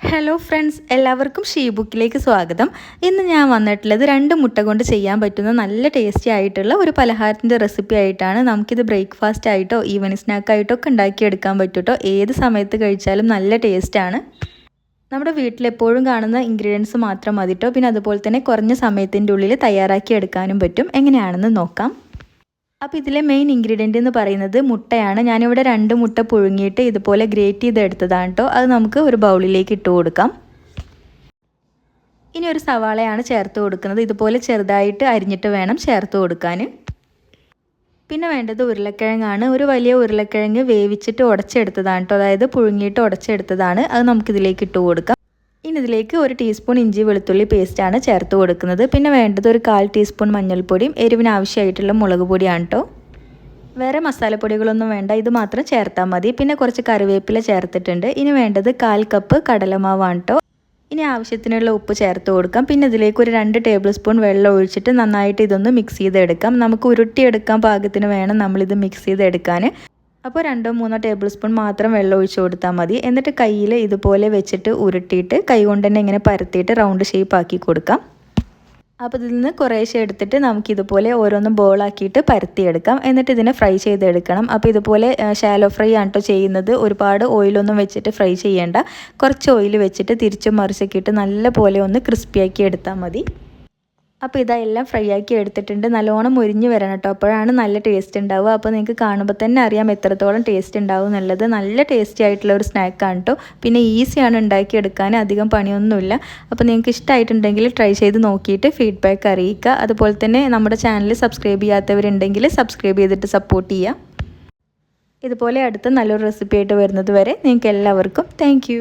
Hello friends എല്ലാവർക്കും she ബുക്കിലേക്ക് സ്വാഗതം. ഇന്ന് ഞാൻ വന്നിട്ടുള്ളത് രണ്ട് മുട്ട കൊണ്ട് ചെയ്യാൻ പറ്റുന്ന നല്ല ടേസ്റ്റി ആയിട്ടുള്ള ഒരു പലഹാരത്തിന്റെ റെസിപ്പി ആയിട്ടാണ് നമുക്കിത് ബ്രേക്ക്ഫാസ്റ്റ് ആയിട്ടോ ഈവനിങ് സ്നാക്കായിട്ടോ ഒക്കെ ഉണ്ടാക്കിയെടുക്കാൻ പറ്റൂട്ടോ. ഏത് സമയത്ത് കഴിച്ചാലും നല്ല ടേസ്റ്റാണ് നമ്മുടെ വീട്ടിലെപ്പോഴും കാണുന്ന ഇൻഗ്രീഡിയൻസ് മാത്രം മതിട്ടോ. പിന്നെ അതുപോലെ തന്നെ കുറഞ്ഞ സമയത്തിന്റെ ഉള്ളിൽ തയ്യാറാക്കി എടുക്കാനും പറ്റും. എങ്ങനെയാണെന്ന് നോക്കാം. അപ്പോൾ ഇതിലെ മെയിൻ ഇൻഗ്രീഡിയന്റ് എന്ന് പറയുന്നത് മുട്ടയാണ്. ഞാനിവിടെ രണ്ട് മുട്ട പുഴുങ്ങിയിട്ട് ഇതുപോലെ ഗ്രേറ്റ് ചെയ്ത് എടുത്തതാണ് കേട്ടോ അത് നമുക്ക് ഒരു ബൗളിലേക്ക് ഇട്ട് കൊടുക്കാം. ഇനി ഒരു സവാളയാണ് ചേർത്ത് കൊടുക്കുന്നത്. ഇതുപോലെ ചെറുതായിട്ട് അരിഞ്ഞിട്ട് വേണം ചേർത്ത് കൊടുക്കാൻ. പിന്നെ വേണ്ടത് ഉരുളക്കിഴങ്ങാണ്. ഒരു വലിയ ഉരുളക്കിഴങ്ങ് വേവിച്ചിട്ട് ഉടച്ചെടുത്തതാണ് കേട്ടോ അതായത് പുഴുങ്ങിയിട്ട് ഉടച്ചെടുത്തതാണ്. അത് നമുക്കിതിലേക്ക് ഇട്ട് കൊടുക്കാം. ഇനി ഇതിലേക്ക് ഒരു ടീസ്പൂൺ ഇഞ്ചി വെളുത്തുള്ളി പേസ്റ്റാണ് ചേർത്ത് കൊടുക്കുന്നത്. പിന്നെ വേണ്ടത് ഒരു കാൽ ടീസ്പൂൺ മഞ്ഞൾപ്പൊടിയും എരിവിന് ആവശ്യമായിട്ടുള്ള മുളക് പൊടിയാണ് കേട്ടോ വേറെ മസാലപ്പൊടികളൊന്നും വേണ്ട ഇത് മാത്രം ചേർത്താൽ മതി. പിന്നെ കുറച്ച് കറിവേപ്പില ചേർത്തിട്ടുണ്ട്. ഇനി വേണ്ടത് കാൽ കപ്പ് കടലമാവാണ് കേട്ടോ ഇനി ആവശ്യത്തിനുള്ള ഉപ്പ് ചേർത്ത് കൊടുക്കാം. പിന്നെ ഇതിലേക്ക് ഒരു രണ്ട് ടേബിൾ സ്പൂൺ വെള്ളം ഒഴിച്ചിട്ട് നന്നായിട്ട് ഇതൊന്ന് മിക്സ് ചെയ്തെടുക്കാം. നമുക്ക് ഉരുട്ടിയെടുക്കാൻ പാകത്തിന് വേണം നമ്മളിത് മിക്സ് ചെയ്തെടുക്കാൻ. അപ്പോൾ രണ്ടോ മൂന്നോ ടേബിൾ സ്പൂൺ മാത്രം വെള്ളം ഒഴിച്ച് കൊടുത്താൽ മതി. എന്നിട്ട് കയ്യിൽ ഇതുപോലെ വെച്ചിട്ട് ഉരുട്ടിയിട്ട് കൈ കൊണ്ട് തന്നെ ഇങ്ങനെ പരത്തിയിട്ട് റൗണ്ട് ഷേപ്പ് ആക്കി കൊടുക്കാം. അപ്പോൾ ഇതിൽ നിന്ന് കുറേശ്ശെ എടുത്തിട്ട് നമുക്കിതുപോലെ ഓരോന്നും ബോളാക്കിയിട്ട് പരത്തിയെടുക്കാം. എന്നിട്ട് ഇതിനെ ഫ്രൈ ചെയ്തെടുക്കണം. അപ്പോൾ ഇതുപോലെ ഷാലോ ഫ്രൈ ആണ് കേട്ടോ ചെയ്യുന്നത്. ഒരുപാട് ഓയിലൊന്നും വെച്ചിട്ട് ഫ്രൈ ചെയ്യേണ്ട. കുറച്ച് ഓയിൽ വെച്ചിട്ട് തിരിച്ചും മറിച്ചൊക്കെ ഇട്ട് നല്ല പോലെ ഒന്ന് ക്രിസ്പിയാക്കി എടുത്താൽ മതി. അപ്പോൾ ഇതെല്ലാം ഫ്രൈ ആക്കി എടുത്തിട്ടുണ്ട്. നല്ലോണം മുരിഞ്ഞ് വരണം കേട്ടോ. അപ്പോഴാണ് നല്ല ടേസ്റ്റ് ഉണ്ടാവുക. അപ്പോൾ നിങ്ങൾക്ക് കാണുമ്പോൾ തന്നെ അറിയാം എത്രത്തോളം ടേസ്റ്റ് ഉണ്ടാവും എന്നുള്ളത്. നല്ല ടേസ്റ്റി ആയിട്ടുള്ള ഒരു സ്നാക്കാണ് കേട്ടോ പിന്നെ ഈസിയാണ് ഉണ്ടാക്കിയെടുക്കാൻ അധികം പണിയൊന്നുമില്ല. അപ്പോൾ നിങ്ങൾക്ക് ഇഷ്ടമായിട്ടുണ്ടെങ്കിൽ ട്രൈ ചെയ്ത് നോക്കിയിട്ട് ഫീഡ്ബാക്ക് അറിയിക്കുക. അതുപോലെ തന്നെ നമ്മുടെ ചാനൽ സബ്സ്ക്രൈബ് ചെയ്യാത്തവരുണ്ടെങ്കിൽ സബ്സ്ക്രൈബ് ചെയ്തിട്ട് സപ്പോർട്ട് ചെയ്യുക. ഇതുപോലെ അടുത്ത നല്ലൊരു റെസിപ്പി ആയിട്ട് വരുന്നത് വരെ നിങ്ങൾക്ക് എല്ലാവർക്കും താങ്ക്